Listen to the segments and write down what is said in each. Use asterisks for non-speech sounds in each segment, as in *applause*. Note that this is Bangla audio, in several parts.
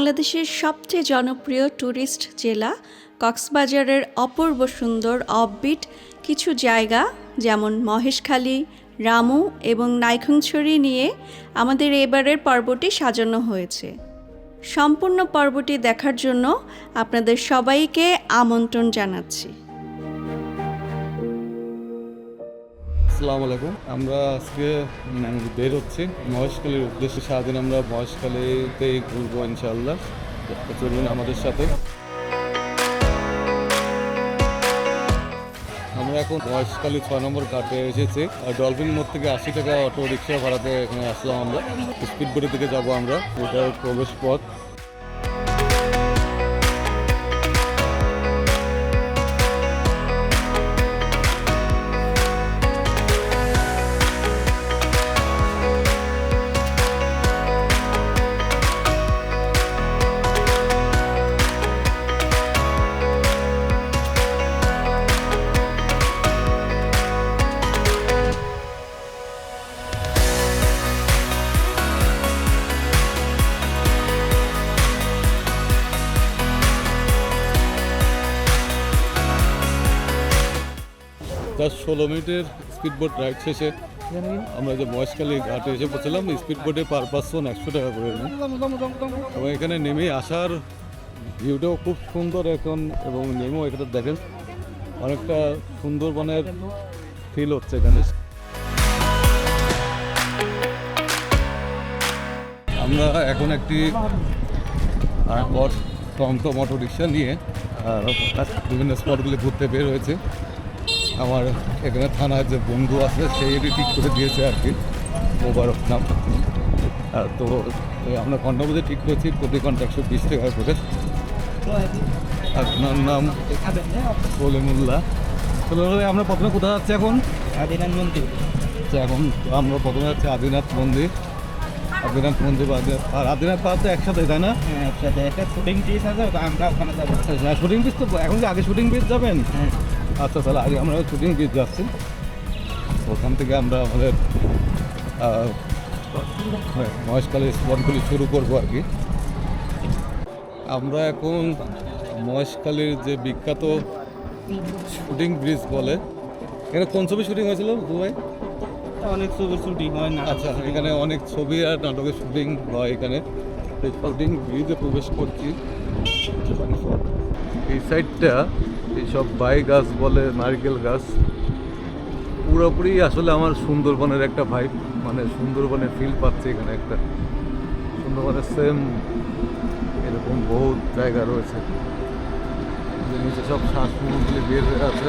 বাংলাদেশের সবচেয়ে জনপ্রিয় ট্যুরিস্ট জেলা কক্সবাজারের অপূর্ব সুন্দর অফবিট কিছু জায়গা যেমন মহেশখালী, রামু এবং নাইখংছড়ি নিয়ে আমাদের এবারের পর্বটি সাজানো হয়েছে। সম্পূর্ণ পর্বটি দেখার জন্য আপনাদের সবাইকে আমন্ত্রণ জানাচ্ছি। আসসালামু আলাইকুম। আমরা আজকে উম, বের হচ্ছি। মহেশখালীর উদ্দেশ্যে সারাদিন আমরা মহেশখালীতেই ঘুরবো ইনশাআল্লাহ। তো চলুন আমাদের সাথে। আমরা এখন মহেশখালী ছয় নম্বর ঘাটে এসেছি। আর ডলফিন মোড় থেকে আশি টাকা অটো রিক্সা ভাড়াতে এখানে আসলাম আমরা। স্পিড বোটের দিকে যাব আমরা। এটার প্রবেশ পথ। ষোলো মিনিটের স্পিড বোট রাইড শেষে আমরা যে মহেশখালী ঘাটে এসে পৌঁছলাম স্পিড বোটে পার পার্সন একশো টাকা করে এবং এখানে নেমে আসার ভিউটাও খুব সুন্দর এখন, এবং নেমেও এখানে দেখেন, অনেকটা সুন্দরবনের ফিল হচ্ছে এখানে। আমরা এখন একটি টমটম অটো রিক্সা নিয়ে বিভিন্ন স্পটগুলি ঘুরতে বের হয়েছে। আমার এখানে থানার যে বন্ধু আছে সেই ঠিক করে দিয়েছে আর কি। মোবারক নাম। আর তো আমরা কন্টাবুজে ঠিক করেছি প্রতি ঘণ্টা একশো বিশ টাকা করে। আপনার নাম সলিমুল্লাহ। সলিমুল্লাহ আমরা প্রথমে কোথায় যাচ্ছি এখন? আদিনাথ মন্দির। আচ্ছা, এখন আমরা প্রথমে যাচ্ছি আদিনাথ মন্দির। আদিনাথ মন্দির আর আদিনাথ পাহাড় তো একসাথে তাই না? হ্যাঁ একসাথে। একটা শুটিং পিস আছে আমরা ওখানে যাব। শুটিং পিস তো এখন কি আগে শুটিং পিস যাবেন? হ্যাঁ। আচ্ছা তাহলে আগে আমরা শুটিং পিস যাচ্ছি। ওখান থেকে আমরা আমাদের হ্যাঁ, মহেশখালীর স্পটগুলি শুরু করব আর কি। আমরা এখন মহেশখালীর যে বিখ্যাত শুটিং ব্রিজ বলে এখানে কোন ছবি শুটিং হয়েছিল দুবাই অনেক ছবি শুটিং হয় না আচ্ছা এখানে অনেক ছবি আর নাটকের শুটিং হয় এখানে। এই শুটিং ব্রিজে প্রবেশ করছি। এই সাইডটা এইসব বাই গাছ বলে, নারকেল গাছ। পুরোপুরি আসলে আমার সুন্দরবনের একটা ভাইব মানে সুন্দরবনের ফিল পাচ্ছে এখানে একটা। সুন্দরবনের সেম এরকম বহুত জায়গা রয়েছে। নিচে সব শ্বাসমূলগুলি বের হয়ে আছে।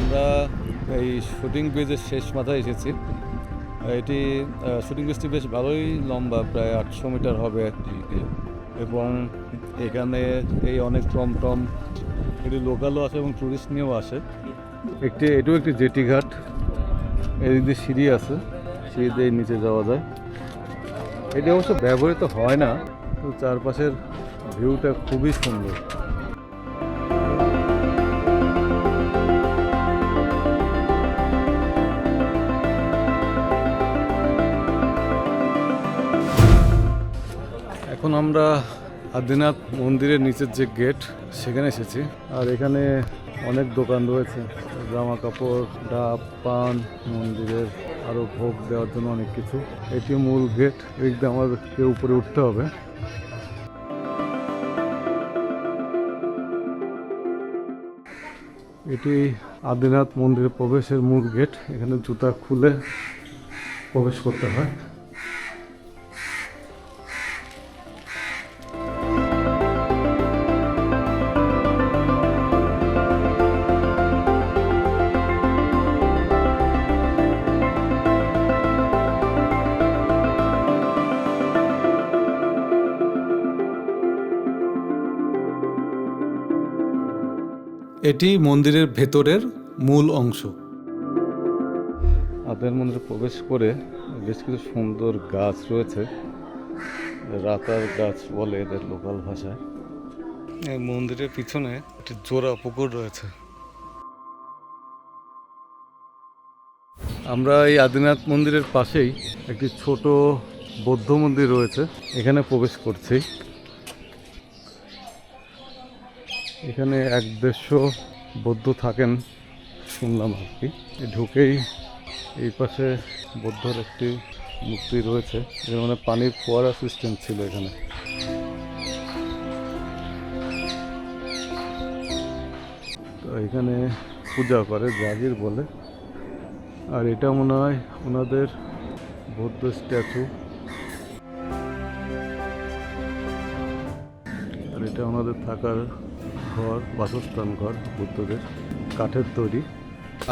আমরা এই শুটিং ব্রিজের শেষ মাথায় এসেছি। এটি শুটিং ব্রিজটি বেশ ভালোই লম্বা, প্রায় আটশো মিটার হবে এবং এখানে এই অনেক টম টম এটি লোকালও আসে এবং টুরিস্ট নিয়েও আসে। একটি, এটাও একটি জেটি ঘাট। এদিক দিয়ে সিঁড়ি আছে, সিঁড়ি দিয়ে নিচে যাওয়া যায়। এটি অবশ্য ব্যবহৃত হয় না চারপাশের ভিউটা খুবই সুন্দর। এখন আমরা আদিনাথ মন্দিরের নিচের যে গেট সেখানে এসেছি। আর এখানে অনেক দোকান রয়েছে। জামা কাপড়, ডাব, পান, মন্দিরের আরও ভোগ দেওয়ার জন্য অনেক কিছু। এটি মূল গেট এদিক আমাদেরকে উপরে উঠতে হবে। এটি আদিনাথ মন্দিরের প্রবেশের মূল গেট এখানে জুতা খুলে প্রবেশ করতে হয়। এটি মন্দিরের ভেতরের মূল অংশ। আদের মন্দিরে প্রবেশ করে বেশ কিছু সুন্দর গাছ রয়েছে। রাতার গাছ বলে এদের লোকাল ভাষায়। এই মন্দিরের পিছনে একটি জোড়া পুকুর রয়েছে। আমরা এই আদিনাথ মন্দিরের পাশেই একটি ছোট বৌদ্ধ মন্দির রয়েছে। এখানে প্রবেশ করছি। এখানে এক দেড়শো বৌদ্ধ থাকেন, শুনলাম আর কি। ঢুকেই এই পাশে বৌদ্ধর একটি মূর্তি রয়েছে, এর মানে পানির ফোয়ারা সিস্টেম ছিল এখানে। তো এখানে পূজা করে জাগির বলে, আর এটা মনে হয় ওনাদের বৌদ্ধ স্ট্যাচু। আর এটা ওনাদের থাকার ঘর বাসস্থান ঘর বুদ্ধদের কাঠের তৈরি।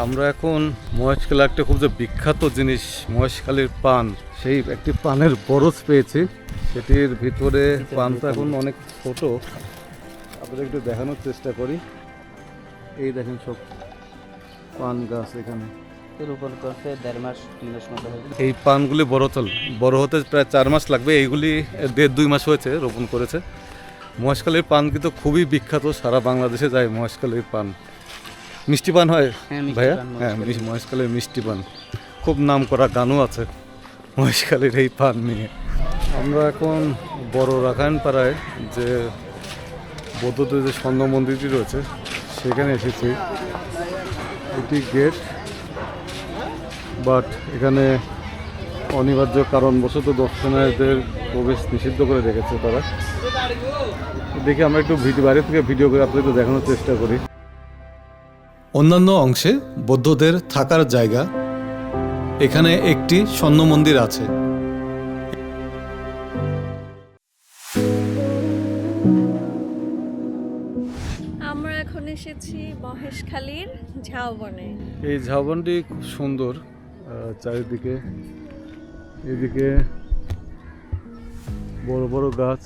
আমরা এখন মহেশখালী একটা খুব যে বিখ্যাত জিনিস মহেশখালীর পান। সেই একটি পানের বরজ পেয়েছি। সেটির ভিতরে পানটা এখন অনেক ছোট। আপনাদের একটু দেখানোর চেষ্টা করি। এই দেখেন সব পান গাছ এখানে। রোপণ করতে দেড় মাস তিন মাস মতো হবে এই পানগুলি বড় চল বড় হতে প্রায় চার মাস লাগবে। এইগুলি দেড় দুই মাস হয়েছে রোপণ করেছে। মহেশখালীর পান কিন্তু খুবই বিখ্যাত সারা বাংলাদেশে যায় মহেশখালীর পান। মিষ্টি পান হয়? হ্যাঁ, ভাইয়া? হ্যাঁ মহেশখালীর। মিষ্টি- পান। খুব নাম করা গানও আছে মহেশখালীর এই পান নিয়ে। আমরা এখন বড় রাখায়ন পাড়ায় যে বৌদ্ধদের যে স্বর্ণ মন্দিরটি রয়েছে সেখানে এসেছি। এটি গেট বাট এখানে অনিবার্য কারণবশত দর্শনার্থীদের প্রবেশ নিষিদ্ধ করে রেখেছে তারা। দেখি আমরা একটু ভিডিও বাইরে থেকে ভিডিও করে আপনাদের দেখানোর চেষ্টা করি। অন্যান্য অংশে বৌদ্ধদের থাকার জায়গা। এখানে একটি স্বর্ণ মন্দির আছে। আমরা এখন এসেছি মহেশখালীর ঝাউবনে। এই ঝাউবনটি খুব সুন্দর চারিদিকে। এদিকে বড় বড় গাছ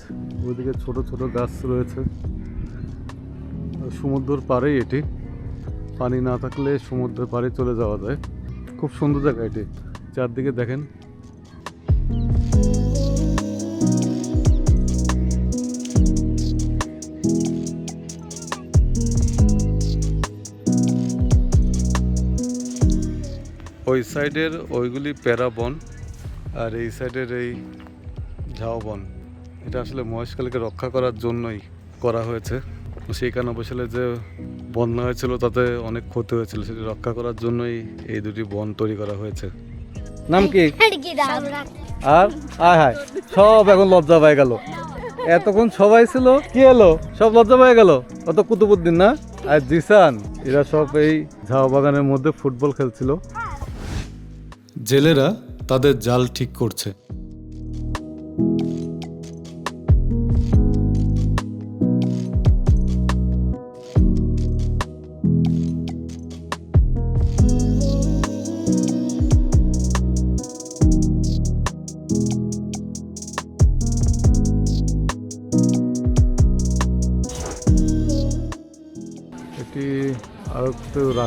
ওইদিকে ছোট ছোট গাছ রয়েছে। আর সমুদ্রের পাড়েই এটি। পানি না থাকলে সমুদ্রের পাড়ে চলে যাওয়া যায়। খুব সুন্দর জায়গা এটি। চারদিকে দেখেন। ওই সাইডের ওইগুলি প্যারাবন। আর এই সাইডের এই ঝাউবন এটা আসলে মহেশখালীকে রক্ষা করার জন্যই করা হয়েছে। সেই কারণে বসলে যে বন্যা হয়েছিল, তাতে অনেক ক্ষতি হয়েছিল। সেটি রক্ষা করার জন্যই এই দুটি বন তৈরি করা হয়েছে। নাম কি? আর? আয় হায়, সব এখন লজ্জা পাই গেল। এতক্ষণ সবাই ছিল, কি এলো সব লজ্জা পাই গেল? অত কুতুবুদ্দিন না? আর জিসান, এরা সব এই ঝাউ বাগানের মধ্যে ফুটবল খেলছিল। জেলেরা তাদের জাল ঠিক করছে।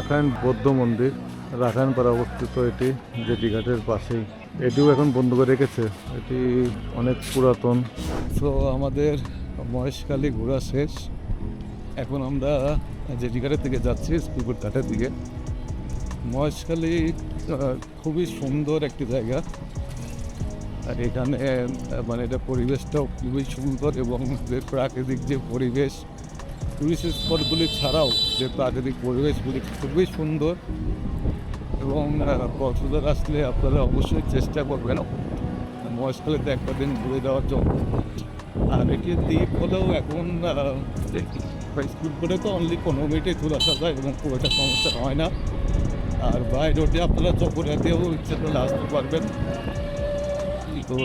রাখাইন বৌদ্ধ মন্দির, রাখাইন পাড়া অবস্থিত এটি জেটিঘাটের পাশেই। এটিও এখন বন্ধ করে রেখেছে। এটি অনেক পুরাতন। তো আমাদের মহেশখালী ঘোরা শেষ। এখন আমরা জেটিঘাটের দিকে যাচ্ছি স্কুলপুর ঘাটের দিকে। মহেশখালী খুবই সুন্দর একটি জায়গা। আর এখানে মানে এটা পরিবেশটাও খুবই সুন্দর এবং প্রাকৃতিক যে পরিবেশ টুরিস্ট স্পটগুলি ছাড়াও যে প্রাকৃতিক পরিবেশগুলি খুবই সুন্দর এবং কক্সবাজার আসলে আপনারা অবশ্যই চেষ্টা করবেন। মহেশখালীতে একটা দিন ঘুরে দেওয়ার জন্য। আর এটি দ্বীপ হলেও এখন স্কুল করে তো অনলি পনেরো মিনিটে ঘুরে আসা যায় এবং খুব একটা সমস্যা হয় না। আর বাই রোডে আপনারা চকরিয়াতেও ইচ্ছে করলে আসতে পারবেন। তো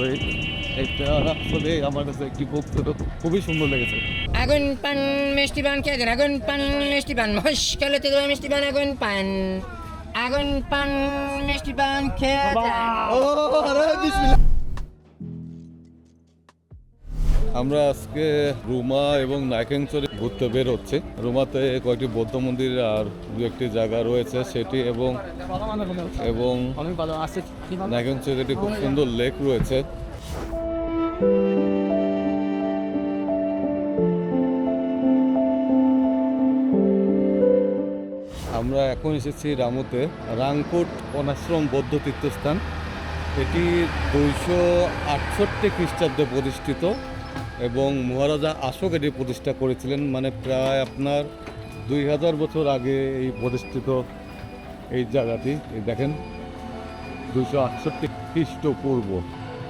এটা আসলে আমার কাছে একটি বক্তব্য। খুবই সুন্দর লেগেছে। আগুন পান মিষ্টি পান খেয়ে দেন? আগুন পান মিষ্টি পান মহেশখালীতে তো মিষ্টি পান আগুন পান। আগুন পান মিষ্টি পান খেয়ে আমরা আজকে রুমা এবং নাইকেংচরে ঘুরতে বের হচ্ছে রুমাতে কয়েকটি বৌদ্ধ মন্দির আর দু একটি জায়গা রয়েছে সেটি এবং এবং নাইকেংচরে একটি খুব সুন্দর লেক রয়েছে। আমরা এখন এসেছি রামুতে রাংকুট অনাশ্রম বৌদ্ধ তীর্থস্থান। এটি দুইশো আটষট্টি খ্রিস্টাব্দে প্রতিষ্ঠিত। এবং মহারাজা অশোক এটি প্রতিষ্ঠা করেছিলেন মানে প্রায় আপনার দুই হাজার বছর আগে এই প্রতিষ্ঠিত এই জায়গাটি। দেখেন দুশো আটষট্টি খ্রিস্টপূর্ব।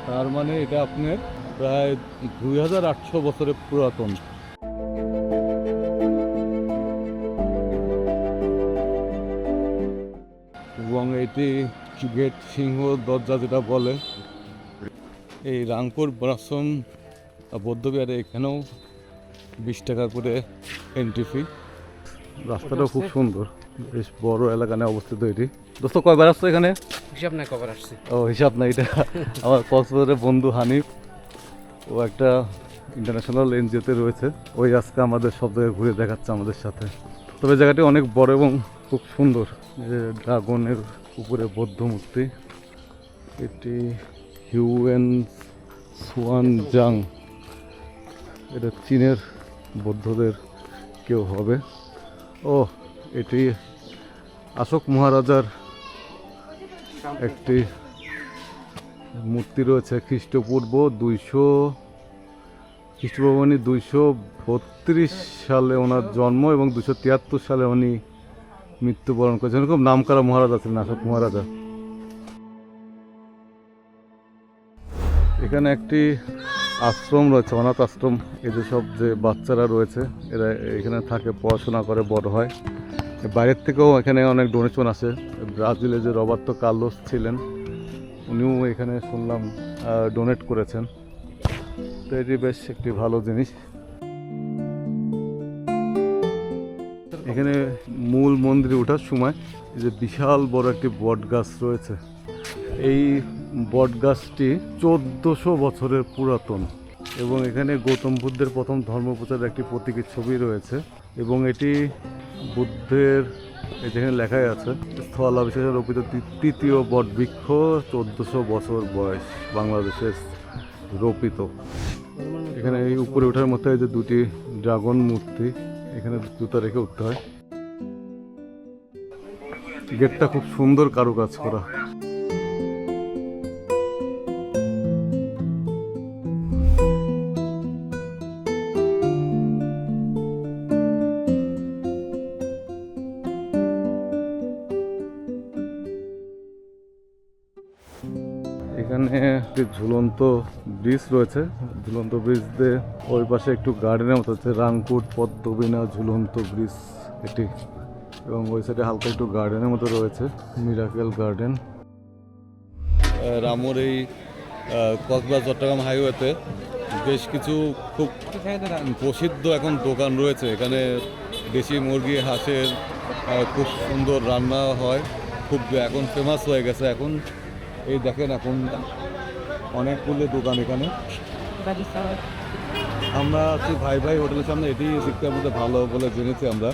তার মানে এটা আপনার প্রায় দুই হাজার আটশো বছরের পুরাতন। এবং এটি গেট সিংহ দরজা যেটা বলে, এই রাংপুর বনাশ্রম বৌদ্ধবিহারে এখানেও বিশ টাকা করে এন্ট্রি ফি রাস্তাটাও খুব সুন্দর। বেশ বড় এলাকা নিয়ে অবস্থিত এটি। দোস্ত কয়বার আসছো এখানে? হিসাব না কবার আসছে। ও হিসাব না এটা আমার কক্সবাজারের বন্ধু হানিফ। ও একটা ইন্টারন্যাশনাল এনজিওতে রয়েছে। ওই আজকে আমাদের সব জায়গায় ঘুরে দেখাচ্ছে আমাদের সাথে। তবে জায়গাটি অনেক বড় এবং খুব সুন্দর। যে ড্রাগনের উপরে বৌদ্ধ মূর্তি। এটি হিউয়েন সুয়ান জাং এটা চীনের বৌদ্ধদের কেউ হবে। ও, এটি অশোক মহারাজার একটি মূর্তি রয়েছে খ্রিস্টপূর্ব দুইশো খ্রিস্টপূর্ব মানে দুইশো বত্রিশ সালে ওনার জন্ম এবং দুশো তিয়াত্তর সালে উনি মৃত্যুবরণ করেছেন। খুব নামকরা মহারাজা ছিলেন অশোক মহারাজা। এখানে একটি আশ্রম রয়েছে, অনাথ আশ্রম। যে সব যে বাচ্চারা রয়েছে, এরা এখানে থাকে, পড়াশোনা করে, বড় হয়। বাইরের থেকেও এখানে অনেক ডোনেশন আসে। ব্রাজিলে যে রবার্তো কার্লোস ছিলেন, উনিও এখানে শুনলাম ডোনেট করেছেন। তো এটি বেশ একটি ভালো জিনিস। এখানে মূল মন্দিরে ওঠার সময় যে বিশাল বড় একটি বট গাছ রয়েছে। এই বট গাছটি চোদ্দোশো বছরের পুরাতন এবং এখানে গৌতম বুদ্ধের প্রথম ধর্মপ্রচারের একটি প্রতীকী ছবি রয়েছে এবং এটি বুদ্ধের, এই যেখানে লেখাই আছে, স্থলাবিশেষে রোপিত তৃতীয় বট বৃক্ষ চোদ্দোশো বছর বয়স বাংলাদেশের রোপিত। এখানে এই উপরে ওঠার মধ্যে যে দুটি ড্রাগন মূর্তি, এখানে জুতা রেখে উঠতে হয়। গেটটা খুব সুন্দর কারুকাজ করা। একটি ঝুলন্ত ব্রিজ রয়েছে। ঝুলন্ত ব্রিজ দিয়ে ওই পাশে একটু গার্ডেনের মতো হচ্ছে রাংকুট পদ্মবিনা, ঝুলন্ত ব্রিজ এটি। এবং ওই সাইডে হালকা একটু গার্ডেনের মতো রয়েছে মিরাকেল গার্ডেন রামুর এই কক্সবাজার, চট্টগ্রাম হাইওয়েতে বেশ কিছু খুব প্রসিদ্ধ এখন দোকান রয়েছে। এখানে দেশি মুরগি, হাঁসের খুব সুন্দর রান্না হয়। খুব এখন ফেমাস হয়ে গেছে। এখন এই দেখেন এখন অনেকগুলো দোকান এখানে। আমরা আছি ভাই ভাই হোটেলের সামনে এটি দেখতে আমাদের ভালো বলে জেনেছি আমরা।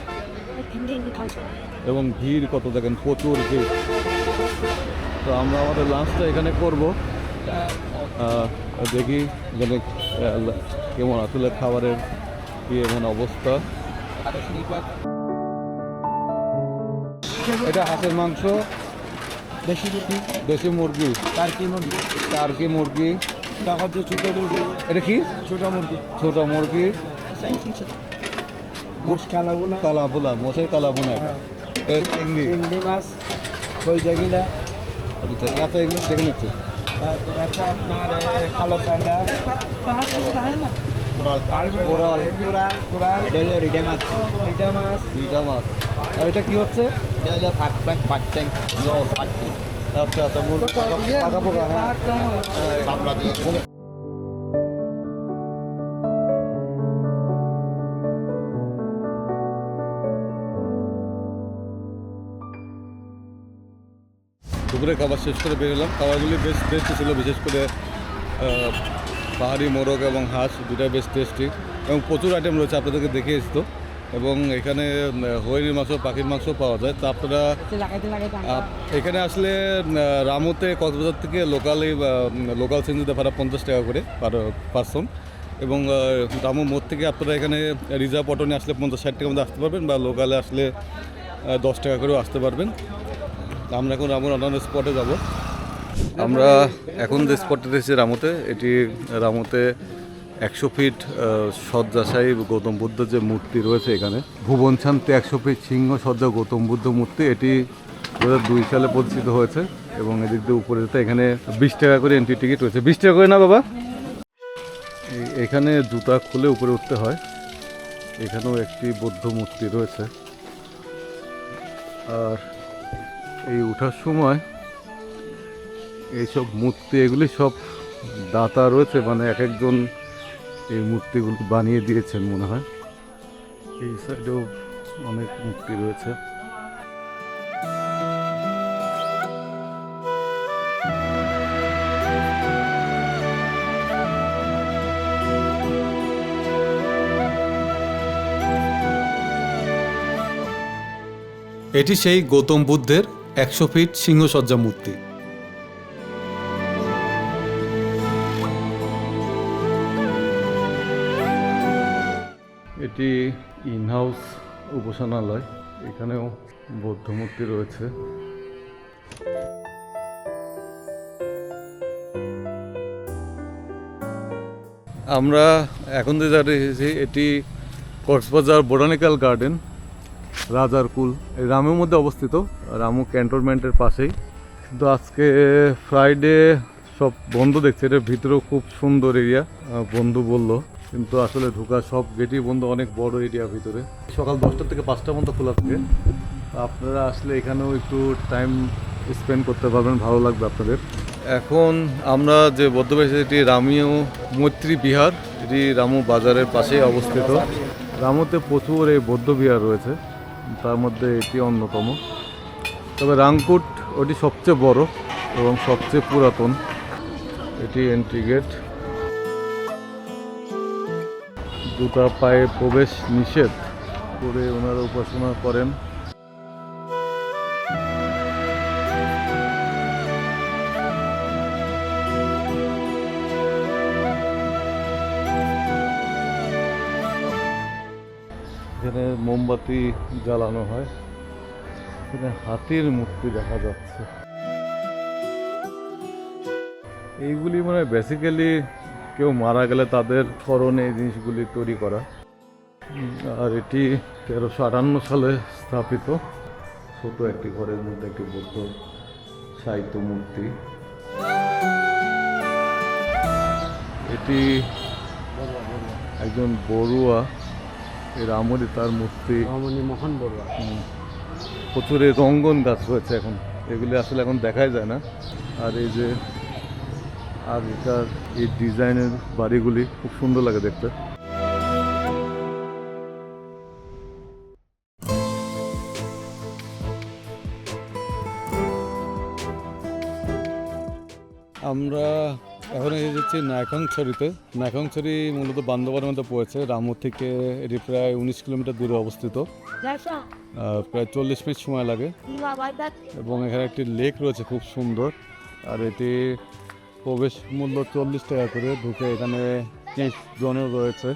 এবং ভিড় কত দেখেন, প্রচুর ভিড়। তো আমরা আমাদের লাঞ্চটা এখানে করব। দেখি এখানে কেমন আসলে খাবারের কি এমন অবস্থা। এটা হাঁসের মাংস। দেশি রুটি দেশি মুরগি। টার্কি মুরগি? টার্কি মুরগি? টাকা দিয়ে ছোটো মুরগি? এটা কি? ছোটো মুরগি। ছোটো মুরগি। গোস কালাগুলা কালাভুলা মোষের কালাভুনা এটা। চিংড়ি। চিংড়ি মাছ কই জাগিলা। আচ্ছা, আচ্ছা এগুলো দেখে নিচ্ছি। আপনার কালো চান্দা কোরাল কোরাল মাছ আর এটা কি হচ্ছে? ফাট প্যাক ফাট ট্যাঙ্ক আচ্ছা আচ্ছা পাকা পোকা হ্যাঁ। দুপুরে খাবার শেষ করে বেরোলাম খাবারগুলি বেশ টেস্টি ছিল বিশেষ করে পাহাড়ি মোরগ এবং হাঁস দুটাই বেশ টেস্টি এবং প্রচুর আইটেম রয়েছে আপনাদেরকে দেখিয়েছি তো। এবং এখানে হরিণের মাংস পাখির মাংস পাওয়া যায়। তা আপনারা এখানে আসলে রামুতে কক্সবাজার থেকে লোকালি লোকাল সিনজিতে ভাড়া পঞ্চাশ টাকা করে পার পার্সন এবং রামু মোড় থেকে আপনারা এখানে রিজার্ভ অটো নিয়ে আসলে পঞ্চাশ ষাট টাকার মধ্যে আসতে পারবেন বা লোকালে আসলে দশ টাকা করেও আসতে পারবেন। আমরা এখন রামুর অন্যান্য স্পটে যাব। আমরা এখন যে স্পটে এসেছি রামুতে এটি রামুতে একশো ফিট আহ, শয্যাশায়ী গৌতম বুদ্ধ যে মূর্তি রয়েছে এখানে ভুবন শান্তি একশো ফিট সিংহ সজ্জা গৌতম বুদ্ধ মূর্তি এটি দু দুই সালে প্রতিষ্ঠিত হয়েছে এবং এদিক দিয়ে উপরে যেতে এখানে বিশ টাকা করে এন্ট্রি টিকিট রয়েছে। বিশ টাকা করে না বাবা? এখানে জুতা খুলে উপরে উঠতে হয়। এখানেও একটি বৌদ্ধ মূর্তি রয়েছে। আর এই ওঠার সময় এইসব মূর্তি, এগুলি সব দাতা রয়েছে মানে এক একজন এই মূর্তিগুলো বানিয়ে দিয়েছেন মনে হয়। এই সাইডেও অনেক মূর্তি রয়েছে। এটি সেই গৌতম বুদ্ধের একশো ফিট সিংহসজ্জা মূর্তি। এটি ইনহাউস উপাসনালয়, এখানেও বৌদ্ধ মূর্তি রয়েছে। আমরা এখন যে এসেছি, এটি কক্সবাজার বোটানিক্যাল গার্ডেন, রাজার কুল। রামের মধ্যে অবস্থিত, রামু ক্যান্টনমেন্টের পাশেই। কিন্তু আজকে ফ্রাইডে সব বন্ধ দেখছে, এটার ভিতরেও খুব সুন্দর এরিয়া বন্ধু বলল। কিন্তু আসলে ঢোকা সব গেটই বন্ধ অনেক বড় এরিয়া ভিতরে। সকাল দশটা থেকে পাঁচটা পর্যন্ত খোলা থাকে। আপনারা আসলে এখানেও একটু টাইম স্পেন্ড করতে পারবেন ভালো লাগবে আপনাদের। এখন আমরা যে বদ্ধবেশ এটি রামীয় মৈত্রী বিহার এটি রামু বাজারের পাশেই অবস্থিত। রামুতে প্রচুর এই বৌদ্ধ বিহার রয়েছে তার মধ্যে এটি অন্যতম। তবে রাংকুট ওটি সবচেয়ে বড় এবং সবচেয়ে পুরাতন। এটি এন্ট্রি গেট জুতা পায়ে প্রবেশ নিষেধ করে ওনারা উপাসনা করেন। এখানে মোমবাতি জ্বালানো হয়। এখানে হাতির মূর্তি দেখা যাচ্ছে। এইগুলি মানে বেসিক্যালি কেউ মারা গেলে তাদের স্মরণে এই জিনিসগুলি তৈরি করা। আর এটি তেরোশো আটান্ন সালে স্থাপিত। ছোট একটি ঘরের মধ্যে একটি বৌদ্ধ সাহিত্য মূর্তি। এটি একজন বড়ুয়া এর আমলে তার মূর্তি। মোহন বড়ুয়া। প্রচুর রঙ্গন গাছ রয়েছে এখন। এগুলি আসলে এখন দেখাই যায় না। আর এই যে আগেকার এই ডিজাইনের বাড়িগুলি খুব সুন্দর লাগে দেখতে। আমরা এখন এসে যাচ্ছি নায়কংছড়িতে নায়কংছড়ি মূলত বান্দরবানের মধ্যে পড়েছে। রামু থেকে এটি প্রায় উনিশ কিলোমিটার দূরে অবস্থিত। প্রায় চল্লিশ মিনিট সময় লাগে। এবং এখানে একটি লেক রয়েছে খুব সুন্দর। আর এটি প্রবেশ মূল্য চল্লিশ টাকা করে ঢুকে এখানে জনও রয়েছে।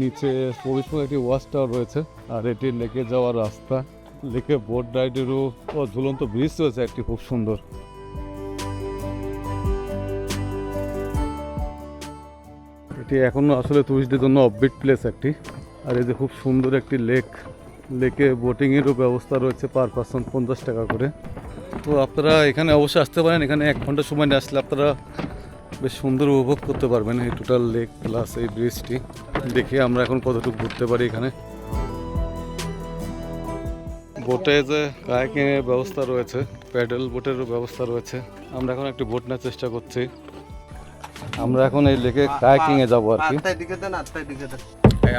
নিচে মূল্য একটি ওয়াচ টাওয়ার রয়েছে আর এটি লেকে যাওয়ার রাস্তা। লেকে বোট রাইডেরও ও ঝুলন্ত ব্রিজ রয়েছে, একটি খুব সুন্দর। এটি এখনও আসলে টুরিস্টদের জন্য অফবিট প্লেস একটি। আর এই যে খুব সুন্দর একটি লেক লেকে বোটিংয়েরও ব্যবস্থা রয়েছে পার পার্সন পঞ্চাশ টাকা করে। তো আপনারা এখানে অবশ্যই আসতে পারেন। এখানে এক ঘণ্টা সময় নিয়ে আসলে আপনারা বেশ সুন্দর উপভোগ করতে পারবেন এই টোটাল লেক প্লাস এই ব্রিজটি দেখে আমরা এখন কতটুকু ঘুরতে পারি এখানে। বোটে যে কায়াকিংয়ের ব্যবস্থা রয়েছে প্যাডেল বোটেরও ব্যবস্থা রয়েছে আমরা এখন একটি বোট নেওয়ার চেষ্টা করছি। আমরা এখন এই লেকে কায়াকিংয়ে যাব আর কি।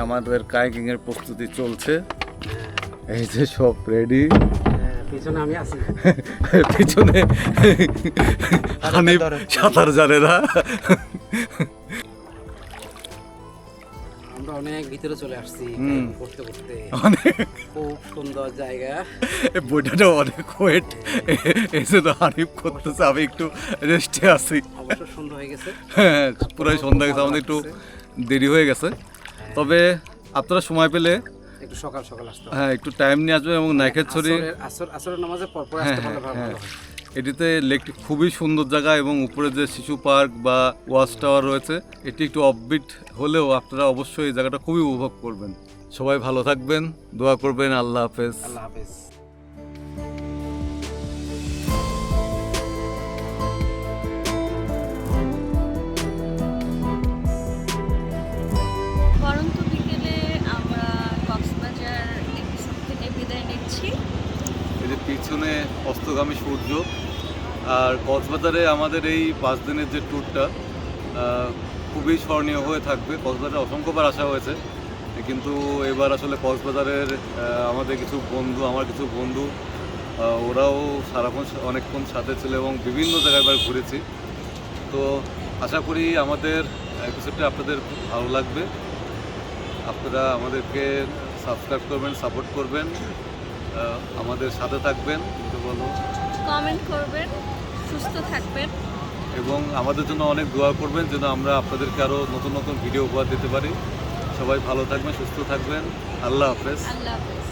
আমাদের কায়াকিং এর প্রস্তুতি চলছে। এই যে সব রেডি পিছনে আমি আছি। *laughs* পিছনে হানিফ সাঁতার জানে না। আমরা অনেক ভিতরে চলে আসছি। করতে করতে খুব সুন্দর জায়গা। বইটাটা অনেক ওয়েট এসে তো হানিফ করতেছে আমি একটু রেস্টে আছি। অবশ্য সুন্দর হয়ে গেছে। হ্যাঁ পুরাই সন্ধ্যা গেছে আমাদের একটু দেরি হয়ে গেছে। তবে আপনারা সময় পেলে একটু সকাল সকাল আসতে হ্যাঁ একটু টাইম নিয়ে আসবেন এবং নাইকের ছড়ি আসর আসরের নামাজের পর পর হ্যাঁ আসতে পারলে হ্যাঁ ভালো হ্যাঁ এটিতে লেকটি খুবই সুন্দর জায়গা এবং উপরে যে শিশু পার্ক বা ওয়াচ টাওয়ার রয়েছে এটি একটু অফবিট হলেও আপনারা অবশ্যই এই জায়গাটা খুবই উপভোগ করবেন। সবাই ভালো থাকবেন দোয়া করবেন আল্লাহ হাফেজ। আল্লাহ হাফেজ। অস্তগামী সূর্য। আর কক্সবাজারে আমাদের এই পাঁচ দিনের যে ট্যুরটা খুবই স্মরণীয় হয়ে থাকবে। কক্সবাজারে অসংখ্যবার আসা হয়েছে। কিন্তু এবার আসলে কক্সবাজারের আমাদের কিছু বন্ধু, আমার কিছু বন্ধু ওরাও সারাক্ষণ অনেকক্ষণ সাথে ছিল এবং বিভিন্ন জায়গায় এবার ঘুরেছি। তো আশা করি আমাদের এপিসোডটা আপনাদের ভালো লাগবে। আপনারা আমাদেরকে সাবস্ক্রাইব করবেন সাপোর্ট করবেন আমাদের সাথে থাকবেন। বলো। কমেন্ট করবেন সুস্থ থাকবেন। এবং আমাদের জন্য অনেক দোয়া করবেন যেন আমরা আপনাদেরকে আরও নতুন নতুন ভিডিও উপহার দিতে পারি। সবাই ভালো থাকবেন সুস্থ থাকবেন। আল্লাহ হাফেজ। আল্লাহ হাফেজ।